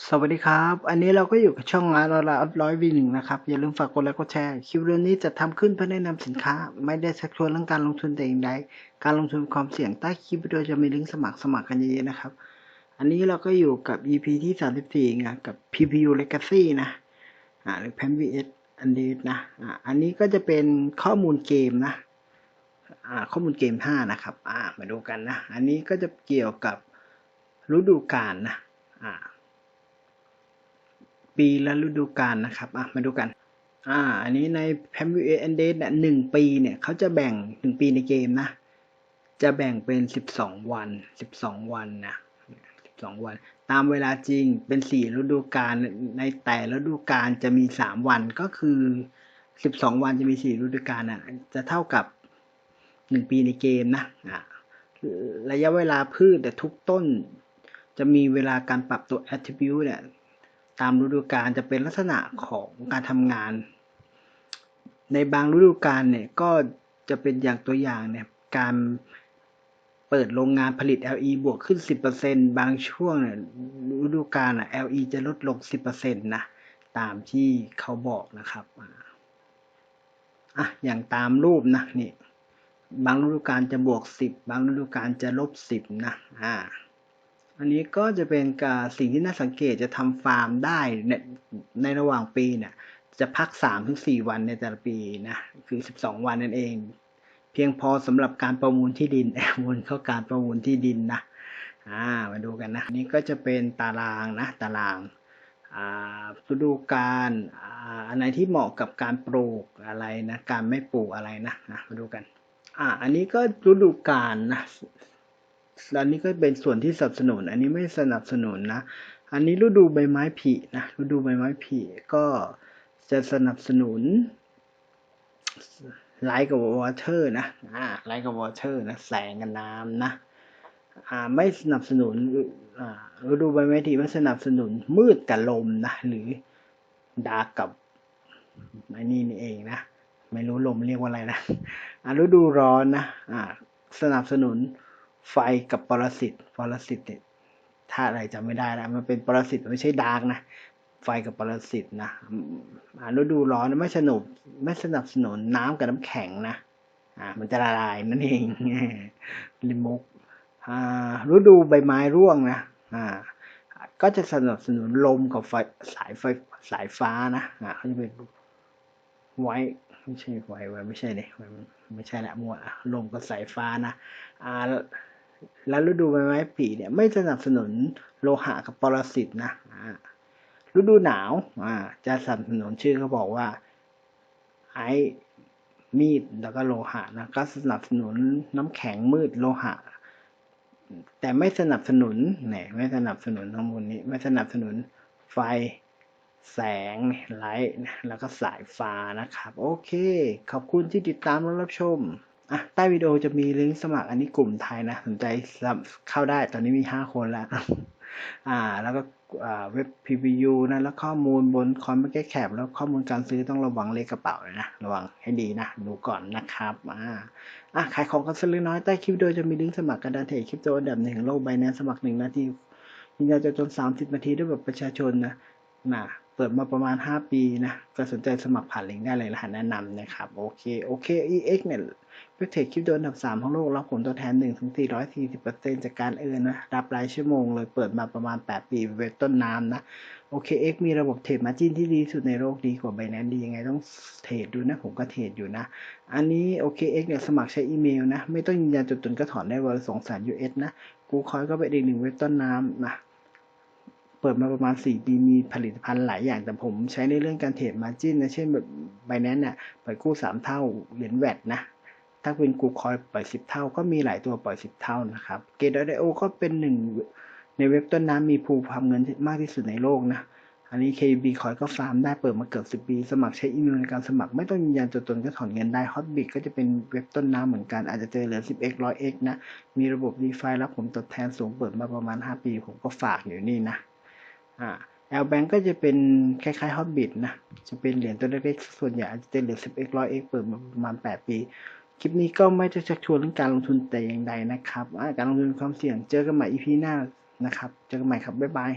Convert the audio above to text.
สวัสดีครับ อันนี้เราก็อยู่กับช่องร้านเราละร้อยวีหนึ่งนะครับ อย่าลืมฝากกดไลค์กดแชร์ คลิปวิดีโอนี้จะทำขึ้นเพื่อแนะนำสินค้า ไม่ได้ชักชวนเรื่องการลงทุนแต่อย่างใด การลงทุนความเสี่ยงใต้คลิปวิดีโอจะมีลิงก์สมัครสมัครกันเยอะๆนะครับ อันนี้เราก็อยู่กับ EP ที่สามสิบสี่นะกับ PPU Legacy นะ อ่า หรือ PEN VS อันนี้นะ อ่า อันนี้ก็จะเป็นข้อมูลเกมนะ อ่า ข้อมูลเกมห้านะครับ อ่า มาดูกันนะ อันนี้ก็จะเกี่ยวกับฤดูกาลนะ อ่า ปีและฤดูกาลนะครับอะมาดูกันอ่าอันนี้ใน p a m v a and Date เนี่ยหนึ่งปีเนี่ยเขาจะแบ่งหนึ่งปีในเกมนะ จะแบ่งเป็นสิบสองวันสิบสองวันนะสิบสองวัน ตามเวลาจริงเป็นสี่ฤดูกาลในแต่ฤดูกาลจะมีสามวันก็คือสิบสองวันจะมีสี่ฤดูกาลอะจะเท่ากับหนึ่งปีในเกมนะอ่าระยะเวลาพืชแต่ทุกต้น จะมีเวลาการปรับตัว attribute เนี่ย ตามฤดูกาลจะเป็นลักษณะของการทำงาน ในบางฤดูกาลเนี่ยก็จะเป็นอย่างตัวอย่างเนี่ยการเปิดโรงงานผลิต LE บวกขึ้น 10%บางช่วงเนี่ยฤดูกาลอะ LE จะลดลง 10%นะตามที่เขาบอกนะครับอะอย่างตามรูปนะนี่บางฤดูกาลจะบวก 10 บางฤดูกาลจะลบ 10 นะอ่า อันนี้ก็จะเป็นการสิ่งที่น่าสังเกตจะทำฟาร์มได้ในในระหว่างปีเนี่ยจะพัก3ถึง4วันในแต่ละปีนะคือ 12 วันนั่นเอง เพียงพอสำหรับการประมูลที่ดินแอบวนเข้าการประมูลที่ดินนะอ่ามาดูกันนะนี่ก็จะเป็นตารางนะตารางอ่าฤดูกาลอ่าอันไหนที่เหมาะกับการปลูกอะไรนะการไม่ปลูกอะไรนะนะมาดูกันอ่าอันนี้ก็ฤดูกาลนะ อันนี้ก็เป็นส่วนที่สนับสนุน อันนี้ไม่สนับสนุนนะ อันนี้ฤดูใบไม้ผลินะฤดูใบไม้ผลิก็จะสนับสนุนไลท์กับวอเตอร์นะอ่าไลท์กับวอเตอร์นะแสงกับน้ำนะอ่าไม่สนับสนุนอ่าฤดูใบไม้ผลิไม่สนับสนุนมืดกับลมนะหรือดาร์กกับไอ้นี่นี่เองนะไม่รู้ลมเรียกว่าอะไรนะอ่าฤดูร้อนนะอ่าสนับสนุน ไฟกับปรสิตปรสิตเนี่ยถ้าอะไรจำไม่ได้แล้วมันเป็นปรสิตไม่ใช่ดาร์กนะไฟกับปรสิตนะอ่าฤดูร้อนไม่สนุกไม่สนับสนุนน้ำกับน้ำแข็งนะอ่ามันจะละลายนั่นเองลิมุกอ่าฤดูใบไม้ร่วงนะอ่าก็จะสนับสนุนลมกับไฟสายไฟสายฟ้านะอ่าเขาจะเป็นไว้ไม่ใช่ไว้ไว้ไม่ใช่เลยไม่ใช่ละมั่วลมกับสายฟ้านะอ่า แล้วฤดูใบไม้ผลิเนี่ยไม่สนับสนุนโลหะกับปรสิตนะฤดูหนาวจะสนับสนุนชื่อเขาบอกว่าไอ้มีดแล้วก็โลหะนะก็สนับสนุนน้ำแข็งมืดโลหะ แต่ไม่สนับสนุนเนี่ยไม่สนับสนุนข้อมูลนี้ ไม่สนับสนุนไฟแสงไลท์แล้วก็สายฟ้านะครับ โอเค ขอบคุณที่ติดตามและรับชม อะใต้วิดีโอจะมีลิงก์สมัครอันนี้กลุ่มไทยนะสนใจเข้าได้ตอนนี้มีห้าคนแล้วอ่า แล้วก็เว็บ PPU นะ แล้วข้อมูลบนคอมไม่แก้แคบแล้วข้อมูลการซื้อต้องระวังเลขกระเป๋าเลยนะ ระวังให้ดีนะ ดูก่อนนะครับอ่าอะขายของกันสักเล็กน้อยใต้คลิปโดยจะมีลิงก์สมัครกระดานเทรดคริปโตอันดับหนึ่งโลกใบนี้สมัครหนึ่งนาทียินดีจะจนสามสิบนาทีด้วยแบบประชาชนนะ นะเปิดมาประมาณ 5 ปีนะก็สนใจสมัครผ่านลิงก์ได้เลยรหัสแนะนำนะครับ โอเค โอเค EX เนี่ยเว็บเทรดคริปโตอันดับ3ของโลกรับผลตอบแทน1ถึง440%จากการเอินนะ รับรายชั่วโมงเลยเปิดมาประมาณ 8 ปีเวทต้นน้ำนะ โอเค X มีระบบเทรดมาจิ้นที่ดีสุดในโลกดีกว่าไบแนนดียังไงต้องเทรดดูนะ ผมก็เทรดอยู่นะ อันนี้โอเค X เนี่ยสมัครใช้อีเมลนะ ไม่ต้องยืนยันตัวตนก็ถอนได้วันละ2แสน US นะ กูคอยก็เป็นอีกหนึ่งเว็บต้นน้ำนะ เปิดมาประมาณ 4 ปีมีผลิตภัณฑ์หลายอย่าง แต่ผมใช้ในเรื่องการเทรดมาจิ้นนะ เช่นแบบไบแนนเนี่ยปล่อยกู้ 3 เท่าเหรียญแวดนะถ้าเป็นกูคอยปล่อย 10 เท่าก็มีหลายตัวปล่อย 10 เท่านะครับเกตไดโอก็เป็นหนึ่งในเว็บต้นน้ำมีภูทำเงินมากที่สุดในโลกนะอันนี้ KB คอยก็ฟาร์มได้เปิดมาเกือบ 10 ปี สมัครใช้อีเมลในการสมัครไม่ต้องยืนยันตัวตนก็ถอนเงินได้ Hotbit ก็จะเป็นเว็บต้นน้ำเหมือนกัน อาจจะเจอเหลือ 10x 100x นะ มีระบบ DeFi รับผมตอบแทนสูงเปิดมาประมาณ 5 ปี ผมก็ฝากอยู่นี่นะ อ่า L Bank ก็จะเป็นคล้ายๆ Hotbit นะจะเป็นเหรียญตัวเล็กๆส่วนใหญ่อาจจะเป็นเหรียญ 10x 100x เปิดมาประมาณ 8 ปี คลิปนี้ก็ไม่จะชักชวนเรื่องการลงทุนแต่อย่างใดนะครับ การลงทุนความเสี่ยงเจอกันใหม่ EP หน้านะครับ เจอกันใหม่ครับ บ๊ายบาย